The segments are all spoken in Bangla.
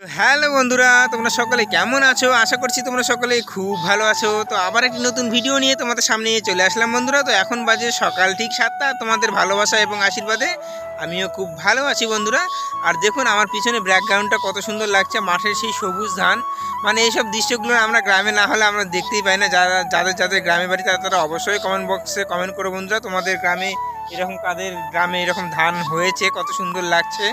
হ্যালো বন্ধুরা, তোমরা সকলে কেমন আছো? আশা করছি তোমরা সকলে খুব ভালো আছো। তো আবার একটি নতুন ভিডিও নিয়ে তোমাদের সামনে চলে আসলাম বন্ধুরা। তো এখন বাজে সকাল ঠিক সাতটা, তোমাদের ভালোবাসা এবং আশীর্বাদে আমিও খুব ভালো আছি বন্ধুরা। আর দেখুন, আমার পিছনে ব্যাকগ্রাউন্ডটা কত সুন্দর লাগছে। মাঠের সেই সবুজ ধান মানে এইসব দৃশ্যগুলো আমরা গ্রামে না হলে আমরা দেখতেই পাই না। যারা, যাদের যাদের গ্রামে বাড়ি, তারা তারা অবশ্যই কমেন্ট বক্সে কমেন্ট করো বন্ধুরা। তোমাদের গ্রামে এরকম কাদের গ্রামে এরকম ধান হয়েছে, কত সুন্দর লাগছে।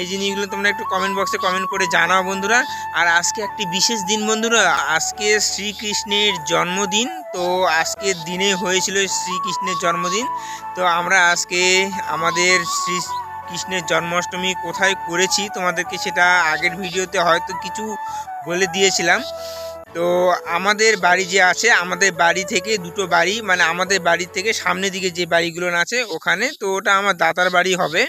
এই জিনিসগুলো তোমরা একটু কমেন্ট বক্সে কমেন্ট করে জানাও বন্ধুরা। আর আজকে একটি বিশেষ দিন বন্ধুরা, আজকে শ্রীকৃষ্ণের জন্মদিন। তো আজকের দিনে হয়েছিল শ্রীকৃষ্ণের জন্মদিন। তো আমরা আজকে আমাদের শ্রী কৃষ্ণের জন্মাষ্টমী কোথায় করেছি, তোমাদেরকে সেটা আগের ভিডিওতে হয়তো কিছু বলে দিয়েছিলাম। তো আমাদের বাড়ি যে আছে, আমাদের বাড়ি থেকে দুটো বাড়ি মানে আমাদের বাড়ি থেকে সামনের দিকে যে বাড়িগুলো আছে ওখানে, তো ওটা আমার দাতার বাড়ি হবে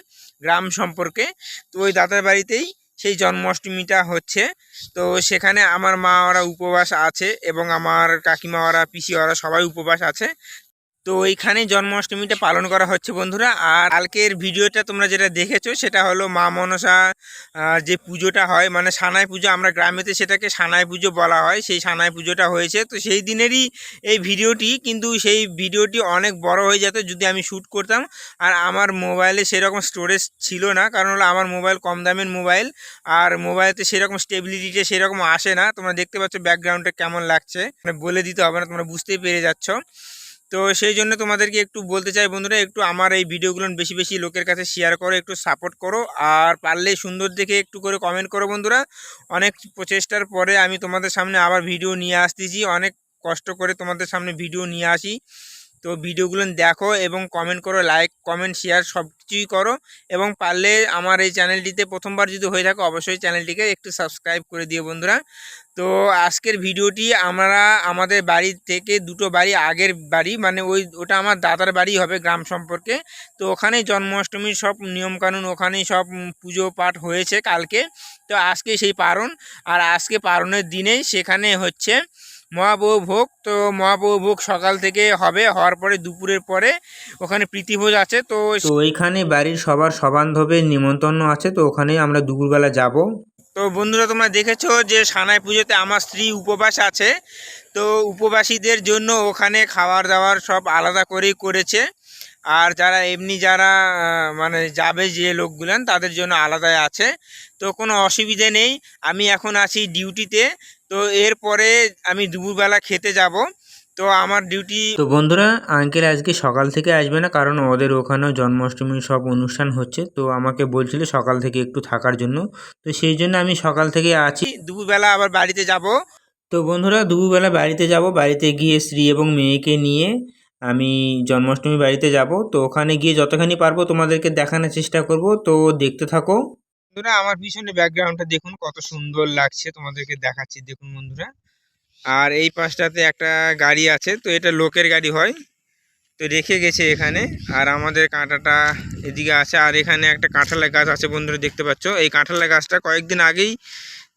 গ্রাম সম্পর্কে। তো ওই দাতার বাড়িতেই সেই জন্মাষ্টমীটা হচ্ছে। তো সেখানে আমার মা ওরা উপবাস আছে এবং আমার কাকিমা ওরা, পিসি ওরা সবাই উপবাস আছে। তো এইখানে জন্মাষ্টমীটা পালন করা হচ্ছে বন্ধুরা। আর কালকের ভিডিওটা তোমরা যেটা দেখেছ, সেটা হলো মা মনসা যে পুজোটা হয় মানে সানাই পুজো, আমরা গ্রামেতে সেটাকে সানাই পুজো বলা হয়, সেই সানাই পুজোটা হয়েছে। তো সেই দিনেরই এই ভিডিওটি, কিন্তু সেই ভিডিওটি অনেক বড় হয়ে যেত যদি আমি শ্যুট করতাম। আর আমার মোবাইলে সেরকম স্টোরেজ ছিল না, কারণ হলো আমার মোবাইল কম দামের মোবাইল, আর মোবাইলতে সেরকম স্টেবিলিটিটা সেরকম আসে না। তোমরা দেখতে পাচ্ছ ব্যাকগ্রাউন্ডটা কেমন লাগছে। মানে বলে দিতে হবে না, তোমরা বুঝতেই পেরে যাচ্ছ। তো সেই জন্য তোমাদেরকে একটু বলতে চাই বন্ধুরা, একটু আমার এই ভিডিওগুলো বেশি বেশি লোকের কাছে শেয়ার করো, একটু সাপোর্ট করো, আর পারলে সুন্দর দেখে একটু করে কমেন্ট করো বন্ধুরা। অনেক প্রচেষ্টার পরে আমি তোমাদের সামনে আবার ভিডিও নিয়ে আসতেছি, অনেক কষ্ট করে তোমাদের সামনে ভিডিও নিয়ে আসি। তো ভিডিওগুলো দেখো এবং কমেন্ট করো লাইক কমেন্ট শেয়ার সব কিছুই করো এবং পারলে আমার এই চ্যানেলটিতে প্রথমবার যদি হয়ে থাকে অবশ্যই চ্যানেলটিকে একটু সাবস্ক্রাইব করে দিও বন্ধুরা। তো আজকের ভিডিওটি আমরা আমাদের বাড়ি থেকে দুটো বাড়ি আগের বাড়ি মানে ওই ওটা আমার দাদার বাড়ি হবে গ্রাম সম্পর্কে। তো ওখানেই জন্মাষ্টমীর সব নিয়মকানুন, ওখানেই সব পুজো পাঠ হয়েছে কালকে। তো আজকে সেই পারণ, আর আজকে পারণের দিনেই সেখানে হচ্ছে মহাবউ ভোগ তো মহাপ্রভু ভোগ সকাল থেকে হবে হওয়ার পরে দুপুরের পরে ওখানে প্রীতিভোজ আছে তো তো ওইখানে বাড়ির সবার সবান্ধবের নিমন্ত্রণ আছে তো ওখানে আমরা দুপুরবেলা যাব। তো বন্ধুরা তোমরা দেখেছ যে সানাই পুজোতে আমার স্ত্রী উপবাস আছে তো উপবাসীদের জন্য ওখানে খাবার দাবার সব আলাদা করেই করেছে। আর যারা এমনি যারা মানে যাবে যে লোকগুলান তাদের জন্য আলাদাই আছে। তো কোনো অসুবিধে নেই। আমি এখন আছি ডিউটিতে। তো এরপরে আমি দুপুরবেলা খেতে যাব। তো আমার ডিউটি তো বন্ধুরা আঙ্কেল আজকে সকাল থেকে আসবে না কারণ ওদের ওখানেও জন্মাষ্টমীর সব অনুষ্ঠান হচ্ছে। তো আমাকে বলছিল সকাল থেকে একটু থাকার জন্য। তো সেই জন্য আমি সকাল থেকে আছি। দুপুরবেলা আবার বাড়িতে যাব। তো বন্ধুরা দুপুরবেলা বাড়িতে যাব। বাড়িতে গিয়ে স্ত্রী এবং মেয়েকে নিয়ে আমি জন্মাষ্টমী বাড়িতে যাব, তো ওখানে গিয়ে যতখানি পারব তোমাদেরকে দেখানোর চেষ্টা করব, তো দেখতে থাকো। বন্ধুরা, আমার পিছনে ব্যাকগ্রাউন্ডটা দেখুন, কত সুন্দর লাগছে তোমাদেরকে দেখাচ্ছি, দেখুন বন্ধুরা। আর এই পাশটাতে একটা গাড়ি আছে, তো এটা লোকের গাড়ি হয়, তো রেখে গেছে এখানে। আর আমাদের কাঁটাটা এদিকে আছে, আর এখানে একটা কাঁঠালের গাছ আছে, বন্ধুরা, দেখতে পাচ্ছ। এই কাঁঠালের গাছটা কয়েকদিন আগেই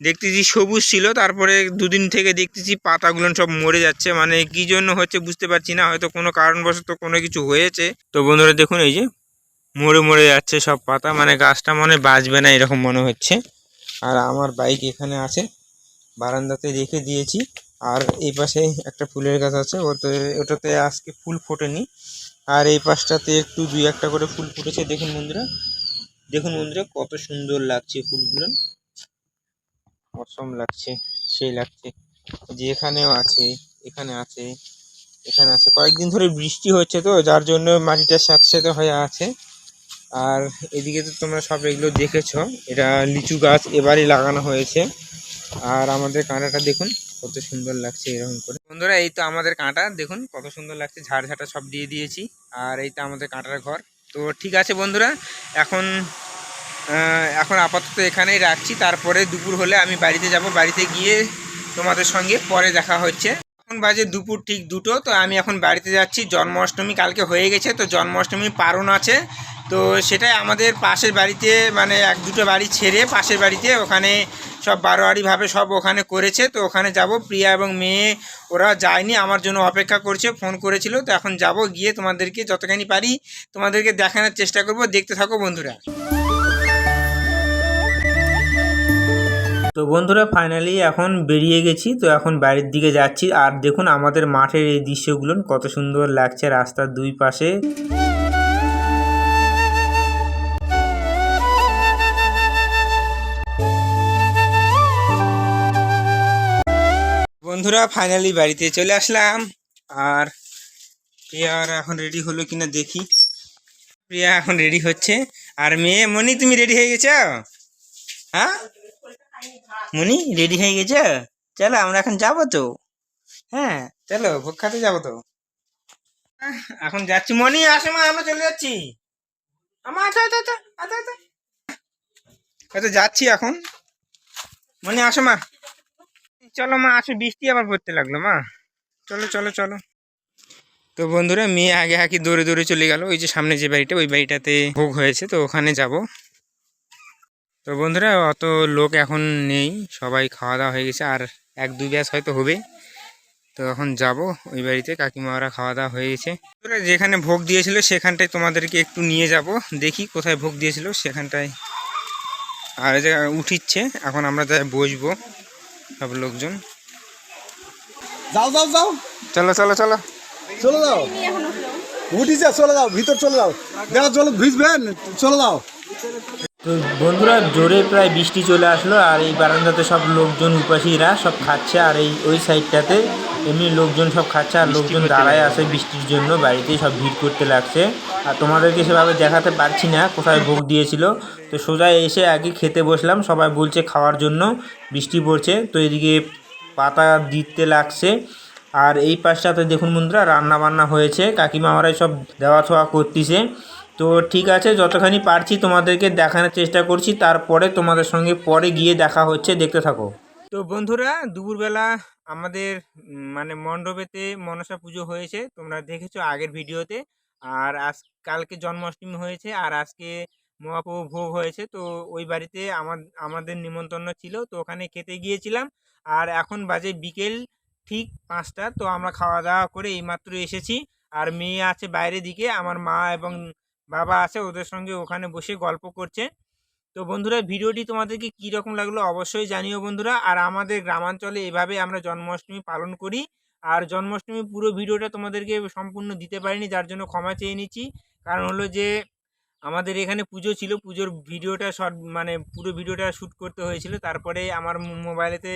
দেখতেছি সবুজ ছিল, তারপরে দুদিন থেকে দেখতেছি পাতাগুলো সব মরে যাচ্ছে মানে কি জন্য হচ্ছে বুঝতে পারছি না, হয়তো কোনো কারণবশত কোনো কিছু হয়েছে। তো বন্ধুরা দেখুন এই যে, মরে মরে যাচ্ছে সব পাতা মানে গাছটা মনে বাঁচবে না এরকম মনে হচ্ছে। আর আমার বাইক এখানে আছে, বারান্দাতে রেখে দিয়েছি। আর এই পাশে একটা ফুলের গাছ আছে, ওতে, ওটাতে আজকে ফুল ফোটেনি। আর এই পাশটাতে একটু দুই একটা করে ফুল ফুটেছে, দেখুন বন্ধুরা। দেখুন বন্ধুরা, কত সুন্দর লাগছে ফুলগুলো। অসম লাগছে, সেই লাগছে। যে এখানেও আছে, এখানে আছে এখানে আছে। কয়েকদিন ধরে বৃষ্টি হচ্ছে তো, যার জন্য মাটিটা স্যাঁতস্যাঁতে হয়ে আছে। আর এদিকে তো তোমরা সব এগুলো দেখেছ, এটা লিচু গাছ এবারই লাগানো হয়েছে। আর আমাদের কাঁটাটা দেখুন, কত সুন্দর লাগছে এরকম করে। বন্ধুরা, এই তো আমাদের কাঁটা, দেখুন কত সুন্দর লাগছে। ঝাড় ঝাঁটা সব দিয়ে দিয়েছি, আর এই তো আমাদের কাঁটার ঘর। তো ঠিক আছে বন্ধুরা, এখন এখন আপাতত এখানেই রাখছি। তারপরে দুপুর হলে আমি বাড়িতে যাব। বাড়িতে গিয়ে তোমাদের সঙ্গে পরে দেখা হচ্ছে। এখন বাজে দুপুর ঠিক দুটো, তো আমি এখন বাড়িতে যাচ্ছি। জন্মাষ্টমী কালকে হয়ে গেছে, তো জন্মাষ্টমী পারণ আছে। তো সেটাই আমাদের পাশের বাড়িতে মানে এক দুটো বাড়ি ছেড়ে পাশের বাড়িতে ওখানে সব বারোয়ারিভাবে সব ওখানে করেছে। তো ওখানে যাব। প্রিয়া এবং মেয়ে, ওরা যায়নি, আমার জন্য অপেক্ষা করছে, ফোন করেছিল। তো এখন যাব গিয়ে তোমাদেরকে যতখানি পারি তোমাদেরকে দেখানোর চেষ্টা করব। দেখতে থাকো বন্ধুরা। তো বন্ধুরা ফাইনালি এখন বেরিয়ে গেছি। তো এখন বাড়ির দিকে যাচ্ছি। আর দেখুন, আমাদের মাঠের এই দৃশ্যগুলো কত সুন্দর লাগছে রাস্তার দুই পাশে। বন্ধুরা ফাইনালি বাড়িতে চলে আসলাম। আর প্রিয়ার এখন রেডি হলো কিনা দেখি। প্রিয়া এখন রেডি হচ্ছে। আর মেয়ে মনি তুমি রেডি হয়ে গেছো? হ্যাঁ? মনি রেডি হয়ে গেছে? চলো, আমরা এখন যাব তো। হ্যাঁ চলো ভোগ খাতে যাব তো। এখন যাচ্ছি। মনি, আসে মা, আমরা চলে যাচ্ছি। আমার আচ্ছা আচ্ছা আচ্ছা আচ্ছা আচ্ছা। আচ্ছা যাচ্ছি এখন। মনি, আসো মা। চলো মা, আসো, বৃষ্টি আবার পড়তে লাগল, মা। চলো চলো চলো। তো বন্ধুরা, মেয়ে আগে আগে দৌড়ে দৌড়ে চলে গেল। ওই যে সামনে যে বাড়িটা, ওই বাড়িটাতে ভোগ হয়েছে, তো ওখানে যাব। তো বন্ধুরা অত লোক এখন নেই সবাই খাওয়া দাওয়া হয়ে গেছে আর এক দুই ব্যাস হয়তো হবে। তো এখন যাব ওই বাড়িতে কাকিমারা খাওয়া দাওয়া হয়ে গেছে। বন্ধুরা, যেখানে ভোগ দিয়েছিল সেখানটায় তোমাদেরকে একটু নিয়ে যাব। দেখি কোথায় ভোগ দিয়েছিল সেখানটায়। আর এই যে উঠিচ্ছে এখন আমরা তাই বসবো সব লোকজন। যাও যাও যাও। চলো চলো চলো। চলে যাও। উঠিছে চলে যাও ভিতর চলে যাও। দেখা চলো ভিজবেন চলে যাও। তো বন্ধুরা জোরে প্রায় বৃষ্টি চলে আসলো আর এই বারান্দাতে সব লোকজন উপাসীরা সব খাচ্ছে আর এই ওই সাইডটাতে এমনি লোকজন সব খাচ্ছে আর লোকজন দাঁড়ায় আছে বৃষ্টির জন্য বাড়িতেই সব ভিড় করতে লাগছে। আর তোমাদেরকে সেভাবে দেখাতে পারছি না কোথায় ভোগ দিয়েছিল। তো সোজা এসে আগে খেতে বসলাম সবাই বলছে খাওয়ার জন্য বৃষ্টি পড়ছে। তো এদিকে পাতা দিতে লাগছে। আর এই পাশটাতে দেখুন বন্ধুরা রান্না বান্না হয়েছে কাকিমা আমারাই সব দেওয়া ছোয়া করতেছে। তো ঠিক আছে, যতখানি পারছি তোমাদেরকে দেখানোর চেষ্টা করছি, তারপরে তোমাদের সঙ্গে পরে গিয়ে দেখা হচ্ছে, দেখতে থাকো। তো বন্ধুরা, দুপুরবেলা আমাদের মানে মণ্ডপেতে মনসা পুজো হয়েছে, তোমরা দেখেছ আগের ভিডিওতে, আর আজ, কালকে জন্মাষ্টমী হয়েছে, আর আজকে মহাপ্রভু ভোগ হয়েছে, তো ওই বাড়িতে আমার আমাদের নিমন্ত্রণ ছিল, তো ওখানে খেতে গিয়েছিলাম, আর এখন বাজে বিকেল ঠিক পাঁচটা, তো আমরা খাওয়া দাওয়া করে এইমাত্র এসেছি, আর মেয়ে আছে বাইরের দিকে, আমার মা এবং বাবা আছে ওদের সঙ্গে ওখানে বসে গল্প করছে। তো বন্ধুরা, ভিডিওটি তোমাদেরকে কী রকম লাগল অবশ্যই জানিও বন্ধুরা। আর আমাদের গ্রামাঞ্চলে এভাবে আমরা জন্মাষ্টমী পালন করি। আর জন্মাষ্টমী পুরো ভিডিওটা তোমাদেরকে সম্পূর্ণ দিতে পারিনি, যার জন্য ক্ষমা চেয়ে নিচ্ছি। কারণ হলো যে, আমাদের এখানে পুজো ছিল, পুজোর ভিডিওটা শর্ট মানে পুরো ভিডিওটা শ্যুট করতে হয়েছিল। তারপরে আমার মোবাইলেতে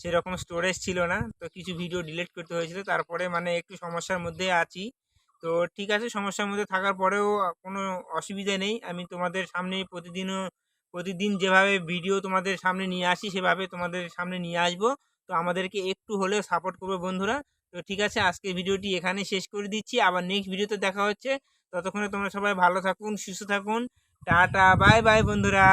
সেরকম স্টোরেজ ছিল না, তো কিছু ভিডিও ডিলিট করতে হয়েছিল। তারপরে মানে একটু সমস্যার মধ্যে আছি। তো ঠিক আছে, সমস্যার মধ্যে থাকার পরেও কোনো অসুবিধা নেই। আমি তোমাদের সামনে প্রতিদিনও, প্রতিদিন যেভাবে ভিডিও তোমাদের সামনে নিয়ে আসি, সেভাবে তোমাদের সামনে নিয়ে আসব। তো আমাদেরকে একটু হলেও সাপোর্ট করবে বন্ধুরা। তো ঠিক আছে আজকে ভিডিওটি এখানে শেষ করে দিচ্ছি। আবার নেক্সট ভিডিওতে দেখা হচ্ছে। ততক্ষণে তোমরা সবাই ভালো থাকুন, সুস্থ থাকুন। টাটা বাই বাই বন্ধুরা।